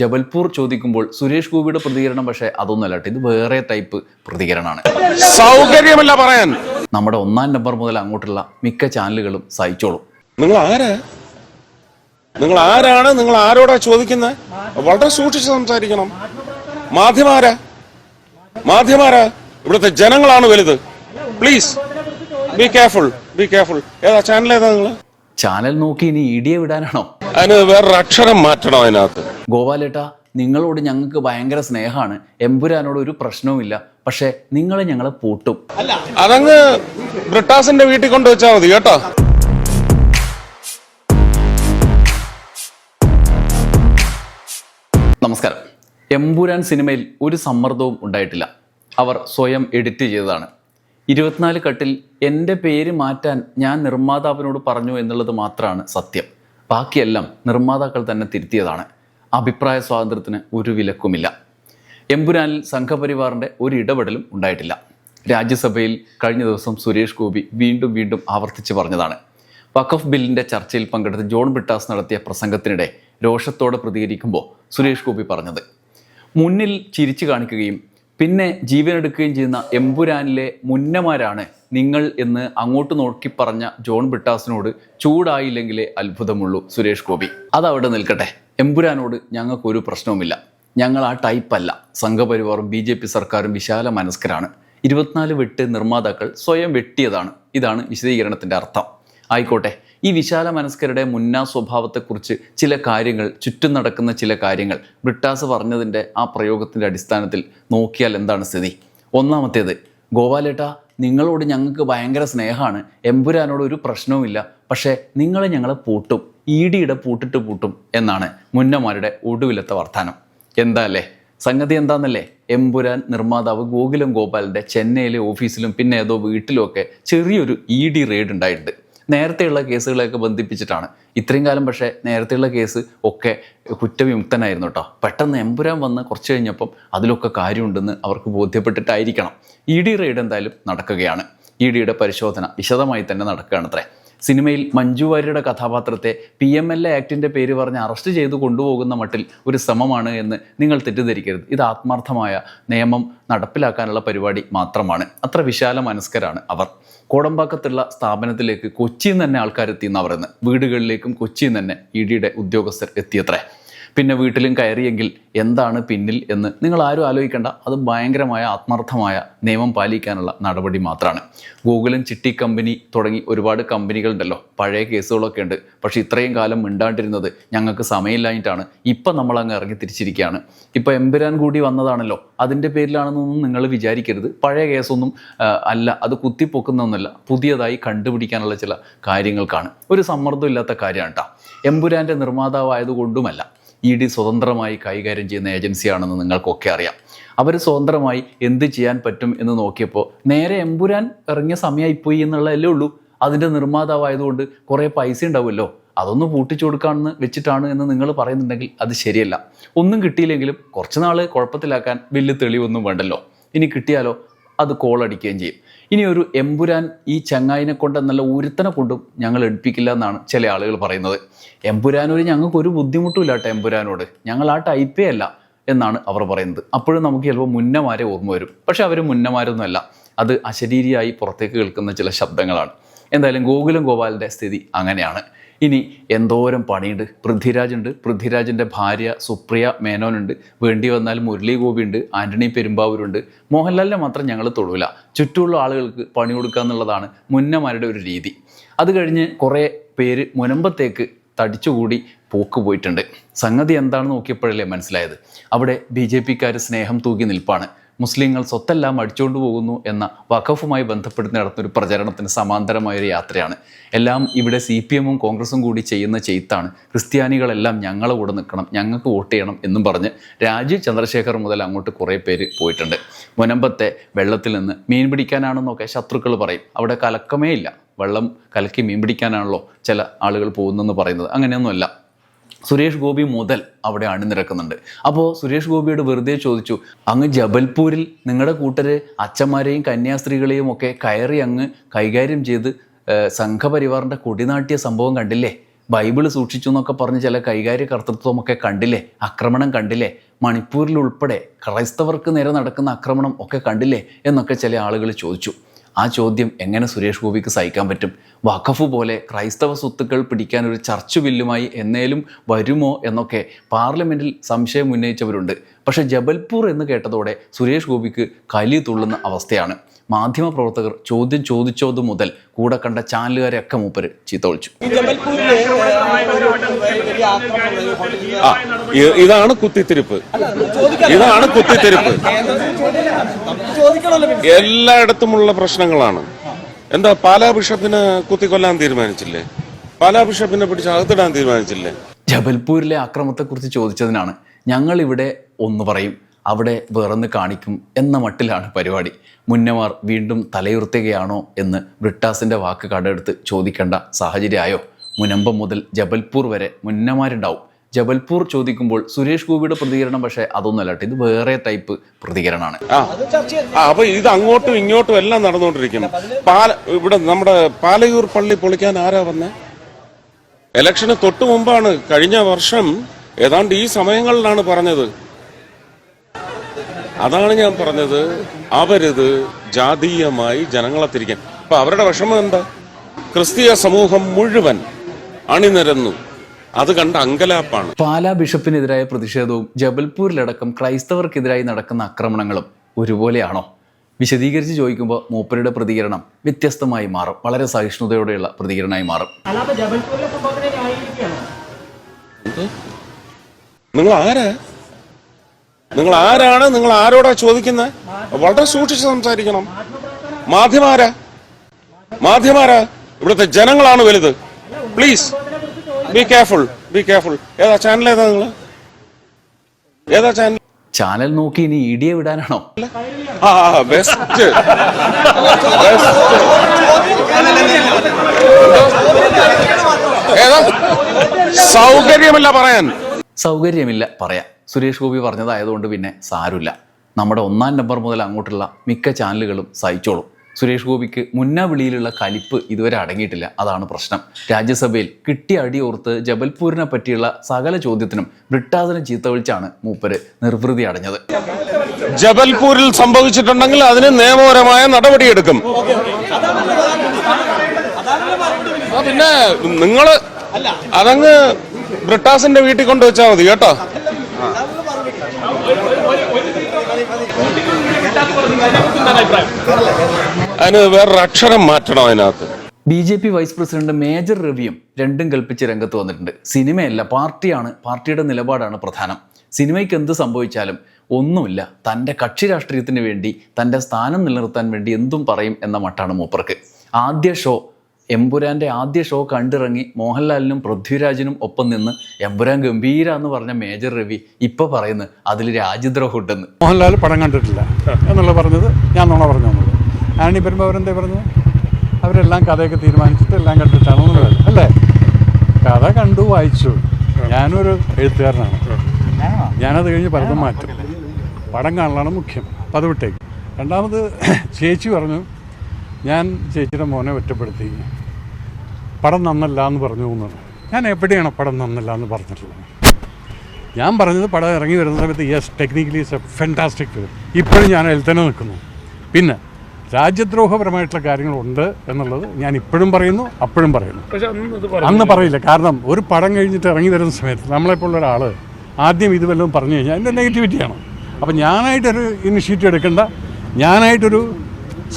ജബൽപൂർ ചോദിക്കുമ്പോൾ സുരേഷ് ഗോപിയുടെ പ്രതികരണം പക്ഷേ അതൊന്നുമല്ല കേട്ടോ. ഇത് വേറെ ടൈപ്പ് പ്രതികരണമാണ് സൗകര്യമല്ല പറയാൻ. നമ്മുടെ ഒന്നാം നമ്പർ മുതൽ അങ്ങോട്ടുള്ള മിക്ക ചാനലുകളും സഹിച്ചോളും. നിങ്ങൾ ആരാ? നിങ്ങൾ ആരാണ്? നിങ്ങൾ ആരോടാ ചോദിക്കുന്നത് വളരെ സൂക്ഷിച്ച് സംസാരിക്കണം. മാധ്യമാരാ? മാധ്യമാരാ? ഇവിടുത്തെ ജനങ്ങളാണ് വലുത്. Please be careful be careful ഏതാ ചാനൽ ഏതാ നിങ്ങൾ ചാനൽ നോക്കി ഇനി ഇടിയെ വിടാനാണോ? അതിന് വേറൊരു അക്ഷരം മാറ്റണോ അതിനകത്ത്. ഗോപാലേട്ട നിങ്ങളോട് ഞങ്ങൾക്ക് ഭയങ്കര സ്നേഹമാണ്. എമ്പുരാനോട് ഒരു പ്രശ്നവുമില്ല. പക്ഷെ നിങ്ങൾ ഞങ്ങളെ പൂട്ടും. അതങ്ങ് ബ്രിട്ടാസിന്റെ വീട്ടിൽ കൊണ്ടുവച്ചാൽ മതി കേട്ടോ? നമസ്കാരം. എമ്പുരാൻ സിനിമയിൽ ഒരു സമ്മർദ്ദവും ഉണ്ടായിട്ടില്ല. അവർ സ്വയം എഡിറ്റ് ചെയ്തതാണ്. ഇരുപത്തിനാല് കട്ടിൽ എന്റെ പേര് മാറ്റാൻ ഞാൻ നിർമ്മാതാവിനോട് പറഞ്ഞു എന്നുള്ളത് മാത്രമാണ് സത്യം. ബാക്കിയെല്ലാം നിർമ്മാതാക്കൾ തന്നെ തിരുത്തിയതാണ്. അഭിപ്രായ സ്വാതന്ത്ര്യത്തിന് ഒരു വിലക്കുമില്ല. എമ്പുരാനിൽ സംഘപരിവാറിന്റെ ഒരു ഇടപെടലും ഉണ്ടായിട്ടില്ല. രാജ്യസഭയിൽ കഴിഞ്ഞ ദിവസം സുരേഷ് ഗോപി വീണ്ടും വീണ്ടും ആവർത്തിച്ച് പറഞ്ഞതാണ്. വഖഫ് ബില്ലിന്റെ ചർച്ചയിൽ പങ്കെടുത്ത് ജോൺ ബിട്ടാസ് നടത്തിയ പ്രസംഗത്തിനിടെ രോഷത്തോടെ പ്രതികരിക്കുമ്പോൾ സുരേഷ് ഗോപി പറഞ്ഞത് മുന്നിൽ ചിരിച്ചു കാണിക്കുകയും പിന്നെ ജീവനെടുക്കുകയും ചെയ്യുന്ന എമ്പുരാനിലെ മുന്നമാരാണ് നിങ്ങൾ എന്ന് അങ്ങോട്ട് നോക്കി പറഞ്ഞ ജോൺ ബിട്ടാസിനോട് ചൂടായില്ലെങ്കിലേ അത്ഭുതമുള്ളൂ സുരേഷ് ഗോപി. അതവിടെ നിൽക്കട്ടെ. എമ്പുരാനോട് ഞങ്ങൾക്കൊരു പ്രശ്നവുമില്ല. ഞങ്ങൾ ആ ടൈപ്പല്ല. സംഘപരിവാറും ബി ജെ പി സർക്കാരും വിശാല മനസ്കരാണ്. ഇരുപത്തിനാല് വെട്ട് നിർമ്മാതാക്കൾ സ്വയം വെട്ടിയതാണ്. ഇതാണ് വിശദീകരണത്തിന്റെ അർത്ഥം. ആയിക്കോട്ടെ. ഈ വിശാല മനസ്കരുടെ മുന്നാ സ്വഭാവത്തെക്കുറിച്ച് ചില കാര്യങ്ങൾ ചുറ്റും നടക്കുന്ന ചില കാര്യങ്ങൾ ബ്രിട്ടാസ് പറഞ്ഞതിന്റെ ആ പ്രയോഗത്തിന്റെ അടിസ്ഥാനത്തിൽ നോക്കിയാൽ എന്താണ് സ്ഥിതി? ഒന്നാമത്തേത് ഗോപാലേട്ട നിങ്ങളോട് ഞങ്ങൾക്ക് ഭയങ്കര സ്നേഹമാണ്. എമ്പുരാനോട് ഒരു പ്രശ്നവുമില്ല. പക്ഷേ നിങ്ങൾ ഞങ്ങളെ പൂട്ടും. ഇ ഡിയുടെ പൂട്ടിട്ട് പൂട്ടും എന്നാണ് മുന്നമാരുടെ ഒടുവിലത്തെ വർത്താനം. എന്താ അല്ലേ? സംഗതി എന്താണെന്നല്ലേ എമ്പുരാൻ നിർമ്മാതാവ് ഗോകുലം ഗോപാലിന്റെ ചെന്നൈയിലെ ഓഫീസിലും പിന്നെ ഏതോ വീട്ടിലുമൊക്കെ ചെറിയൊരു ഇ ഡി റെയ്ഡ് ഉണ്ടായിട്ടുണ്ട്. നേരത്തെയുള്ള കേസുകളെയൊക്കെ ബന്ധിപ്പിച്ചിട്ടാണ്. ഇത്രയും കാലം പക്ഷേ നേരത്തെയുള്ള കേസ് ഒക്കെ കുറ്റവിമുക്തനായിരുന്നു കേട്ടോ. പെട്ടെന്ന് എമ്പുരാൻ വന്ന് കുറച്ച് കഴിഞ്ഞപ്പം അതിലൊക്കെ കാര്യമുണ്ടെന്ന് അവർക്ക് ബോധ്യപ്പെട്ടിട്ടായിരിക്കണം. ഇ ഡി റെയ്ഡ് എന്തായാലും നടക്കുകയാണ്. ഇ ഡിയുടെ പരിശോധന വിശദമായി തന്നെ നടക്കുകയാണത്രേ. സിനിമയിൽ മഞ്ജു വാര്യരുടെ കഥാപാത്രത്തെ പി എം എൽ എ ആക്ടിന്റെ പേര് പറഞ്ഞ് അറസ്റ്റ് ചെയ്ത് കൊണ്ടുപോകുന്ന മട്ടിൽ ഒരു ശ്രമമാണ് എന്ന് നിങ്ങൾ തെറ്റിദ്ധരിക്കരുത്. ഇത് ആത്മാർത്ഥമായ നിയമം നടപ്പിലാക്കാനുള്ള പരിപാടി മാത്രമാണ്. അത്ര വിശാല മനസ്കരാണ് അവർ. കോടമ്പാക്കത്തുള്ള സ്ഥാപനത്തിലേക്ക് കൊച്ചിയിൽ നിന്ന് തന്നെ ആൾക്കാർ എത്തിയെന്നാണ് പറയുന്നത്. വീടുകളിലേക്കും കൊച്ചിയിൽ നിന്ന് തന്നെ ഇ ഡിയുടെ ഉദ്യോഗസ്ഥർ എത്തിയത്രേ. പിന്നെ വീട്ടിലും കയറിയെങ്കിൽ എന്താണ് പിന്നിൽ എന്ന് നിങ്ങൾ ആരും ആലോചിക്കേണ്ട. അത് ഭയങ്കരമായ ആത്മാർത്ഥമായ നിയമം പാലിക്കാനുള്ള നടപടി മാത്രമാണ് ഗൂഗിളും ചിട്ടി കമ്പനി തുടങ്ങി ഒരുപാട് കമ്പനികളുണ്ടല്ലോ. പഴയ കേസുകളൊക്കെ ഉണ്ട്. പക്ഷേ ഇത്രയും കാലം മിണ്ടാണ്ടിരുന്നത് ഞങ്ങൾക്ക് സമയമില്ലായിട്ടാണ് ഇപ്പം നമ്മൾ അങ്ങ് ഇറങ്ങി തിരിച്ചിരിക്കുകയാണ്. ഇപ്പോൾ എമ്പുരാൻ കൂടി വന്നതാണല്ലോ. അതിന്റെ പേരിലാണെന്നൊന്നും നിങ്ങൾ വിചാരിക്കരുത്. പഴയ കേസൊന്നും അല്ല. അത് കുത്തിപ്പൊക്കുന്നൊന്നുമല്ല. പുതിയതായി കണ്ടുപിടിക്കാനുള്ള ചില കാര്യങ്ങൾക്കാണ്. ഒരു സമ്മർദ്ദം ഇല്ലാത്ത കാര്യമാണ് കേട്ടോ എമ്പുരാന്റെ നിർമ്മാതാവായതുകൊണ്ടുമല്ല. ഇ ഡി സ്വതന്ത്രമായി കൈകാര്യം ചെയ്യുന്ന ഏജൻസിയാണെന്ന് നിങ്ങൾക്കൊക്കെ അറിയാം. അവർ സ്വതന്ത്രമായി എന്ത് ചെയ്യാൻ പറ്റും എന്ന് നോക്കിയപ്പോൾ നേരെ എമ്പുരാൻ ഇറങ്ങിയ സമയമായിപ്പോയി എന്നുള്ളതല്ലേ ഉള്ളൂ. അതിന്റെ നിർമ്മാതാവായതുകൊണ്ട് കുറേ പൈസ ഉണ്ടാവുമല്ലോ. അതൊന്ന് പൂട്ടിച്ചു കൊടുക്കാമെന്ന് വെച്ചിട്ടാണ് എന്ന് നിങ്ങൾ പറയുന്നുണ്ടെങ്കിൽ അത് ശരിയല്ല. ഒന്നും കിട്ടിയില്ലെങ്കിലും കുറച്ച് നാൾ കുഴപ്പത്തിലാക്കാൻ വലിയ തെളിവൊന്നും വേണ്ടല്ലോ. ഇനി കിട്ടിയാലോ അത് കോൾ കോളടിക്കുകയും ചെയ്യും. ഇനി ഒരു എമ്പുരാൻ ഈ ചങ്ങായിനെ കൊണ്ട് നല്ല ഉരുത്തനെ കൊണ്ടും ഞങ്ങൾ എടുപ്പിക്കില്ല എന്നാണ് ചില ആളുകൾ പറയുന്നത്. എമ്പുരാനോട് ഞങ്ങൾക്ക് ഒരു ബുദ്ധിമുട്ടുമില്ല കേട്ടോ എമ്പുരാനോട്. ഞങ്ങൾ ആ ടൈപ്പേ അല്ല എന്നാണ് അവർ പറയുന്നത്. അപ്പോഴും നമുക്ക് ചിലപ്പോൾ മുന്നമാരെ ഓർമ്മ വരും. പക്ഷേ അവർ മുന്നമാരൊന്നുമല്ല. അത് അശരീരിയായി പുറത്തേക്ക് കേൾക്കുന്ന ചില ശബ്ദങ്ങളാണ്. എന്തായാലും ഗോകുലം ഗോപാലിന്റെ സ്ഥിതി അങ്ങനെയാണ്. ഇനി എന്തോരം പണിയുണ്ട്? പൃഥ്വിരാജ് ഉണ്ട് പൃഥ്വിരാജിന്റെ ഭാര്യ സുപ്രിയ മേനോനുണ്ട്. വേണ്ടി വന്നാൽ മുരളി ഗോപിയുണ്ട് ആന്റണി പെരുമ്പാവൂരുണ്ട്. മോഹൻലാലിനെ മാത്രം ഞങ്ങൾ തൊടൂല. ചുറ്റുമുള്ള ആളുകൾക്ക് പണി കൊടുക്കുക എന്നുള്ളതാണ് മുന്നമാരുടെ ഒരു രീതി. അത് കഴിഞ്ഞ് കുറേ പേര് മുനമ്പത്തേക്ക് തടിച്ചുകൂടി പോക്ക് പോയിട്ടുണ്ട്. സംഗതി എന്താണെന്ന് നോക്കിയപ്പോഴല്ലേ മനസ്സിലായത്. അവിടെ ബി ജെ പിക്കാർ സ്നേഹം തൂക്കി നിൽപ്പാണ്. മുസ്ലിങ്ങൾ സ്വത്തെല്ലാം അടിച്ചുകൊണ്ട് പോകുന്നു എന്ന വഖഫുമായി ബന്ധപ്പെടുത്തി നടത്തുന്ന ഒരു പ്രചരണത്തിന് സമാന്തരമായ ഒരു യാത്രയാണ്. എല്ലാം ഇവിടെ സി പി എമ്മും കോൺഗ്രസും കൂടി ചെയ്യുന്ന ചെയ്ത്താണ്. ക്രിസ്ത്യാനികളെല്ലാം ഞങ്ങളെ കൂടെ നിൽക്കണം ഞങ്ങൾക്ക് വോട്ട് ചെയ്യണം എന്നും പറഞ്ഞ് രാജീവ് ചന്ദ്രശേഖർ മുതൽ അങ്ങോട്ട് കുറേ പേര് പോയിട്ടുണ്ട്. മുനമ്പത്തെ വെള്ളത്തിൽ നിന്ന് മീൻ പിടിക്കാനാണെന്നൊക്കെ ശത്രുക്കൾ പറയും. അവിടെ കലക്കമേ ഇല്ല. വെള്ളം കലക്കി മീൻ പിടിക്കാനാണല്ലോ ചില ആളുകൾ പോകുന്നതെന്ന് പറയുന്നത്. അങ്ങനെയൊന്നുമല്ല. സുരേഷ് ഗോപി മുതൽ അവിടെ അണിനിരക്കുന്നുണ്ട്. അപ്പോൾ സുരേഷ് ഗോപിയോട് വെറുതെ ചോദിച്ചു അങ്ങ് ജബൽപൂരിൽ നിങ്ങളുടെ കൂട്ടര് അച്ഛന്മാരെയും കന്യാസ്ത്രീകളെയും ഒക്കെ കയറി അങ്ങ് കൈകാര്യം ചെയ്ത് സംഘപരിവാറിന്റെ കൊടിനാട്ടിയ സംഭവം കണ്ടില്ലേ? ബൈബിൾ സൂക്ഷിച്ചു എന്നൊക്കെ പറഞ്ഞ് ചില കൈകാര്യ കർത്തൃത്വമൊക്കെ കണ്ടില്ലേ? ആക്രമണം കണ്ടില്ലേ? മണിപ്പൂരിൽ ഉൾപ്പെടെ ക്രൈസ്തവർക്ക് നേരെ നടക്കുന്ന ആക്രമണം ഒക്കെ കണ്ടില്ലേ? എന്നൊക്കെ ചില ആളുകൾ ചോദിച്ചു. ആ ചോദ്യം എങ്ങനെ സുരേഷ് ഗോപിക്ക് സഹിക്കാൻ പറ്റും? വഖഫ് പോലെ ക്രൈസ്തവ സ്വത്തുക്കൾ പിടിക്കാൻ ഒരു ചർച്ച ബില്ലുമായി എന്നേലും വരുമോ എന്നൊക്കെ പാർലമെന്റിൽ സംശയം ഉന്നയിച്ചവരുണ്ട്. പക്ഷേ ജബൽപൂർ എന്ന് കേട്ടതോടെ സുരേഷ് ഗോപിക്ക് കലി തുള്ളുന്ന അവസ്ഥയാണ്. മാധ്യമപ്രവർത്തകർ ചോദ്യം ചോദിച്ചത് മുതൽ കൂടെ കണ്ട ചാനലുകാരെയൊക്കെ മൂപ്പര് ചീത്ത വിളിച്ചു ഈ ജബൽപൂരിലെ ഒരു വലിയ ആക്രമണം ഒരു ഹോട്ടലിൽ ആ ഇ- ഇതാണ് കുത്തിത്തിരിപ്പ്. ഇതാണ് കുത്തിത്തിരിപ്പ്. എല്ലായിടത്തുമുള്ള പ്രശ്നങ്ങളാണ്. എന്താ പാലാ ബിഷപ്പിന് കുത്തിക്കൊല്ലാൻ തീരുമാനിച്ചില്ലേ? പാലാ ബിഷപ്പിനെ പിടിച്ച് അകത്തിടാൻ തീരുമാനിച്ചില്ലേ? ജബൽപൂരിലെ ആക്രമണത്തെക്കുറിച്ച് ചോദിച്ചതിനാണ് ഞങ്ങൾ ഇവിടെ ഒന്ന് പറയും അവിടെ വേറൊന്ന് കാണിക്കും എന്ന മട്ടിലാണ് പരിപാടി. മുന്നമാർ വീണ്ടും തലയുർത്തുകയാണോ എന്ന് ബ്രിട്ടാസിന്റെ വാക്ക് കടെടുത്ത് ചോദിക്കേണ്ട സാഹചര്യമായോ? മുനമ്പം മുതൽ ജബൽപൂർ വരെ മുന്നമാരുണ്ടാവും. ജബൽപൂർ ചോദിക്കുമ്പോൾ സുരേഷ് ഗോപിയുടെ പ്രതികരണം പക്ഷേ കേട്ടോ. ഇത് വേറെ ടൈപ്പ് പ്രതികരണമാണ്. അപ്പൊ ഇത് അങ്ങോട്ടും ഇങ്ങോട്ടും എല്ലാം നടന്നുകൊണ്ടിരിക്കുന്നു. പാല ഇവിടെ നമ്മുടെ പാലയൂർ പള്ളി പൊളിക്കാൻ ആരാ വന്നേ? ഇലക്ഷന് തൊട്ടു മുമ്പാണ് കഴിഞ്ഞ വർഷം ഏതാണ്ട് ഈ സമയങ്ങളിലാണ് പറഞ്ഞത്. അതാണ് ഞാൻ പറഞ്ഞത്. അവരിത് ജാതീയമായി ജനങ്ങളെ തിരിക്കാൻ. അപ്പൊ അവരുടെ വിഷമം എന്താ? ക്രിസ്തീയ സമൂഹം മുഴുവൻ അണിനിരന്നു. അത് കണ്ട അങ്കലാപ്പാണ്. പാലാ ബിഷപ്പിനെതിരായ പ്രതിഷേധവും ജബൽപൂരിലടക്കം ക്രൈസ്തവർക്കെതിരായി നടക്കുന്ന ആക്രമണങ്ങളും ഒരുപോലെയാണോ? വിശദീകരിച്ച് ചോദിക്കുമ്പോൾ മൂപ്പരുടെ പ്രതികരണം വ്യത്യസ്തമായി മാറും. വളരെ സഹിഷ്ണുതയോടെയുള്ള പ്രതികരണമായി മാറും. നിങ്ങൾ ആരാ? നിങ്ങൾ ആരാണ് നിങ്ങൾ ആരോടാ ചോദിക്കുന്നത് വളരെ സൂക്ഷിച്ച് സംസാരിക്കണം. മാധ്യമാരാ മാധ്യമാരാ? ഇവിടുത്തെ ജനങ്ങളാണ് വലുത്. Please be careful be careful ഏതാ ചാനൽ ഏതാ നിങ്ങൾ ഏതാ ചാനൽ ചാനൽ നോക്കി ഇനി ഇടിയെ വിടാനാണോ? ആ ബെസ്റ്റ് ഏതാ? സൗകര്യമല്ല പറയാൻ. സൗകര്യമില്ല പറയാം. സുരേഷ് ഗോപി പറഞ്ഞതായതുകൊണ്ട് പിന്നെ സാരമില്ല. നമ്മുടെ ഒന്നാം നമ്പർ മുതൽ അങ്ങോട്ടുള്ള മിക്ക ചാനലുകളും സഹിച്ചോളും. സുരേഷ് ഗോപിക്ക് മുന്നാ വിളിയിലുള്ള കലിപ്പ് ഇതുവരെ അടങ്ങിയിട്ടില്ല. അതാണ് പ്രശ്നം. രാജ്യസഭയിൽ കിട്ടിയ അടിയോർത്ത് ജബൽപൂരിനെ പറ്റിയുള്ള സകല ചോദ്യത്തിനും ബ്രിട്ടാസിനെ ചീത്ത വിളിച്ചാണ് മൂപ്പര് നിർവൃതി അടഞ്ഞത്. ജബൽപൂരിൽ സംഭവിച്ചിട്ടുണ്ടെങ്കിൽ അതിന് നിയമപരമായ നടപടിയെടുക്കും. പിന്നെ നിങ്ങൾ അതങ്ങ് ബ്രിട്ടാസിന്റെ വീട്ടിൽ കൊണ്ടുവച്ചാൽ മതി കേട്ടോ? അതിന് വേറൊരു അക്ഷരം മാറ്റണം അതിനകത്ത്. B J P vice president major രവിയും രണ്ടും കൽപ്പിച്ച് രംഗത്ത് വന്നിട്ടുണ്ട്. സിനിമയല്ല പാർട്ടിയാണ് പാർട്ടിയുടെ നിലപാടാണ് പ്രധാനം. സിനിമയ്ക്ക് എന്ത് സംഭവിച്ചാലും ഒന്നുമില്ല തന്റെ കക്ഷി രാഷ്ട്രീയത്തിന് വേണ്ടി തന്റെ സ്ഥാനം നിലനിർത്താൻ വേണ്ടി എന്തും പറയും എന്ന മട്ടാണ് മൂപ്പർക്ക്. ആദ്യ ഷോ എമ്പുരാന്റെ ആദ്യ ഷോ കണ്ടിറങ്ങി മോഹൻലാലിനും പൃഥ്വിരാജിനും ഒപ്പം നിന്ന് എമ്പുരാൻ ഗംഭീര എന്ന് പറഞ്ഞ മേജർ രവി ഇപ്പോൾ പറയുന്നു അതിൽ രാജ്യദ്രോഹം ഉണ്ടെന്ന് മോഹൻലാൽ പടം കണ്ടിട്ടില്ല. എന്നുള്ള പറഞ്ഞത് ഞാൻ നുണ പറഞ്ഞു തന്നത് ആണി വരുമ്പോൾ അവരെന്തേ പറഞ്ഞു? അവരെല്ലാം കഥയൊക്കെ തീരുമാനിച്ചിട്ട് എല്ലാം കണ്ടിട്ടാണ് എന്നുള്ളത് അല്ലേ? കഥ കണ്ടു വായിച്ചു. ഞാനൊരു എഴുത്തുകാരനാണ്. ഞാനത് കഴിഞ്ഞ് പലതും മാറ്റും. പടം കാണലാണ് മുഖ്യം. അത് വിട്ടേക്ക്. രണ്ടാമത് ചേച്ചി പറഞ്ഞു ഞാൻ ചേച്ചിയുടെ മോനെ ഒറ്റപ്പെടുത്തി. പടം നന്നല്ല എന്ന് പറഞ്ഞു. പോകുന്നത് ഞാൻ എവിടെയാണ് പടം നന്നല്ല എന്ന് പറഞ്ഞിട്ടുള്ളത്? ഞാൻ പറഞ്ഞത് പടം ഇറങ്ങി വരുന്ന സമയത്ത് yes technically is a fantastic film ഇപ്പോഴും ഞാൻ അതിൽ തന്നെ നിൽക്കുന്നു. പിന്നെ രാജ്യദ്രോഹപരമായിട്ടുള്ള കാര്യങ്ങളുണ്ട് എന്നുള്ളത് ഞാൻ ഇപ്പോഴും പറയുന്നു അപ്പോഴും പറയുന്നു. അന്ന് പറയില്ല. കാരണം ഒരു പടം കഴിഞ്ഞിട്ട് ഇറങ്ങി വരുന്ന സമയത്ത് നമ്മളെപ്പോലുള്ള ഒരാൾ ആദ്യം ഇത് വല്ലതും പറഞ്ഞു കഴിഞ്ഞാൽ അതിന്റെ നെഗറ്റിവിറ്റിയാണ് അപ്പം ഞാനായിട്ടൊരു ഇനിഷ്യേറ്റീവ് എടുക്കേണ്ട. ഞാനായിട്ടൊരു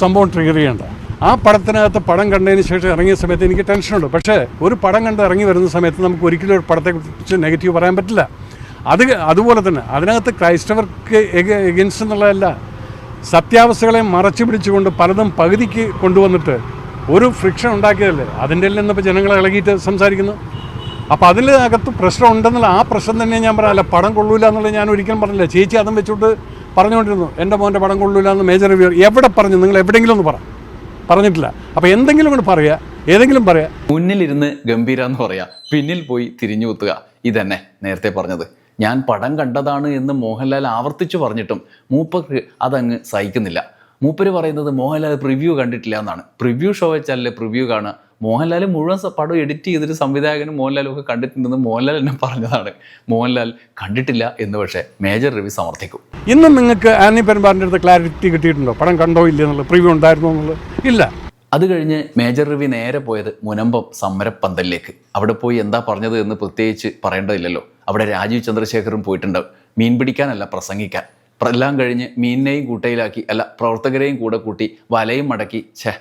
സംഭവം ട്രിഗർ ചെയ്യേണ്ട. ആ പടത്തിനകത്ത് പടം കണ്ടതിന് ശേഷം ഇറങ്ങിയ സമയത്ത് എനിക്ക് ടെൻഷനുണ്ട് പക്ഷേ ഒരു പടം കണ്ട് ഇറങ്ങി വരുന്ന സമയത്ത് നമുക്ക് ഒരിക്കലും ഒരു പടത്തെക്കുറിച്ച് നെഗറ്റീവ് പറയാൻ പറ്റില്ല. അത് അതുപോലെ തന്നെ അതിനകത്ത് ക്രൈസ്തവർക്ക് എഗൻസ്റ്റ് എന്നുള്ളതല്ല സത്യാവസ്ഥകളെ മറച്ചു പിടിച്ചുകൊണ്ട് പലതും പകുതിക്ക് കൊണ്ടുവന്നിട്ട് ഒരു ഫ്രിക്ഷൻ ഉണ്ടാക്കിയതല്ലേ? അതിന്റെ എല്ലാം ജനങ്ങളെ ഇളകിയിട്ട് സംസാരിക്കുന്നു. അപ്പോൾ അതിനകത്ത് പ്രശ്നം ഉണ്ടെന്നുള്ള ആ പ്രശ്നം തന്നെ ഞാൻ പറയാല്ല പടം കൊള്ളൂല എന്നുള്ളത് ഞാൻ ഒരിക്കലും പറഞ്ഞില്ല. ചേച്ചി അതും വെച്ചുകൊണ്ട് പറഞ്ഞുകൊണ്ടിരുന്നു എന്റെ മോന്റെ പടം കൊള്ളൂല എന്ന് മേജർ റിവ്യൂ എവിടെ പറഞ്ഞു? നിങ്ങൾ എവിടെയെങ്കിലും ഒന്ന് പറ. പറഞ്ഞിട്ടില്ല. അപ്പോൾ എന്തെങ്കിലും കൊണ്ട് പറയുക ഏതെങ്കിലും പറയാം. മുന്നിലിരുന്ന് ഗംഭീര എന്ന് പറയാ പിന്നിൽ പോയി തിരിഞ്ഞു കുത്തുക ഇതന്നെ നേരത്തെ പറഞ്ഞത്. ഞാൻ പടം കണ്ടതാണ് എന്ന് മോഹൻലാൽ ആവർത്തിച്ചു പറഞ്ഞിട്ടും മൂപ്പർക്ക് അതങ്ങ് സഹിക്കുന്നില്ല. മൂപ്പര് പറയുന്നത് മോഹൻലാൽ പ്രിവ്യൂ കണ്ടിട്ടില്ല എന്നാണ്. പ്രിവ്യൂ ഷോ വെച്ചാലല്ലേ പ്രിവ്യൂ കാണുക. മോഹൻലാൽ മുഴുവൻ പടം എഡിറ്റ് ചെയ്തിട്ട് സംവിധായകനും മോഹൻലാലും ഒക്കെ കണ്ടിട്ടുണ്ടെന്ന് മോഹൻലാൽ എന്നെ പറഞ്ഞതാണ്. മോഹൻലാൽ കണ്ടിട്ടില്ല എന്ന് പക്ഷേ മേജർ രവി സമർത്ഥിക്കും. ഇന്നും നിങ്ങൾക്ക് ആനി പെരുമ്പാറിന്റെ അടുത്ത് ക്ലാരിറ്റി കിട്ടിയിട്ടുണ്ടോ? പടം കണ്ടോ ഇല്ല എന്നുള്ളത് പ്രിവ്യൂ ഉണ്ടായിരുന്നോ എന്നുള്ളത്? ഇല്ല. അത് കഴിഞ്ഞ് മേജർ രവി നേരെ പോയത് മുനമ്പം സമരപ്പന്തലിലേക്ക്. അവിടെ പോയി എന്താ പറഞ്ഞത് എന്ന് പ്രത്യേകിച്ച് പറയേണ്ടതില്ലല്ലോ. അവിടെ രാജീവ് ചന്ദ്രശേഖറും പോയിട്ടുണ്ടാവും. മീൻ പിടിക്കാനല്ല പ്രസംഗിക്കാൻ. പ്ര- എല്ലാം കഴിഞ്ഞ് മീനിനെയും കൂട്ടയിലാക്കി അല്ല പ്രവർത്തകരെയും കൂടെ കൂട്ടി വലയും മടക്കി ഛേ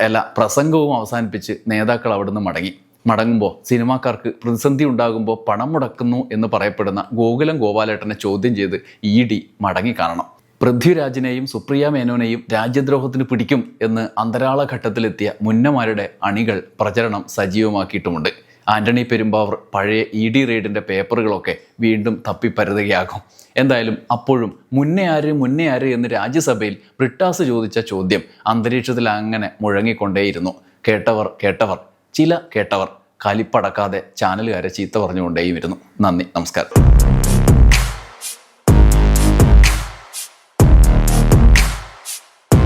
അല്ല പ്രസംഗവും അവസാനിപ്പിച്ച് നേതാക്കൾ അവിടുന്ന് മടങ്ങി. മടങ്ങുമ്പോൾ സിനിമാക്കാർക്ക് പ്രതിസന്ധി ഉണ്ടാകുമ്പോൾ പണം മുടക്കുന്നു എന്ന് പറയപ്പെടുന്ന ഗോകുലം ഗോപാലേട്ടനെ ചോദ്യം ചെയ്ത് ഇ ഡി മടങ്ങി കാണണം. പൃഥ്വിരാജിനെയും സുപ്രിയ മേനോനെയും രാജ്യദ്രോഹത്തിന് പിടിക്കും എന്ന് അന്തരാള ഘട്ടത്തിലെത്തിയ മുന്നമാരുടെ അണികൾ പ്രചരണം സജീവമാക്കിയിട്ടുമുണ്ട്. ആന്റണി പെരുമ്പാവർ പഴയ ഇ ഡി റെയ്ഡിന്റെ പേപ്പറുകളൊക്കെ വീണ്ടും തപ്പിപ്പരുതുകയാകും. എന്തായാലും അപ്പോഴും മുന്നേ ആര് മുന്നേ ആര് എന്ന് രാജ്യസഭയിൽ ബ്രിട്ടാസ് ചോദിച്ച ചോദ്യം അന്തരീക്ഷത്തിൽ അങ്ങനെ മുഴങ്ങിക്കൊണ്ടേയിരുന്നു. കേട്ടവർ കേട്ടവർ ചില കേട്ടവർ കലിപ്പടക്കാതെ ചാനലുകാരെ ചീത്ത പറഞ്ഞുകൊണ്ടേയും ഇരുന്നു നന്ദി നമസ്കാരം.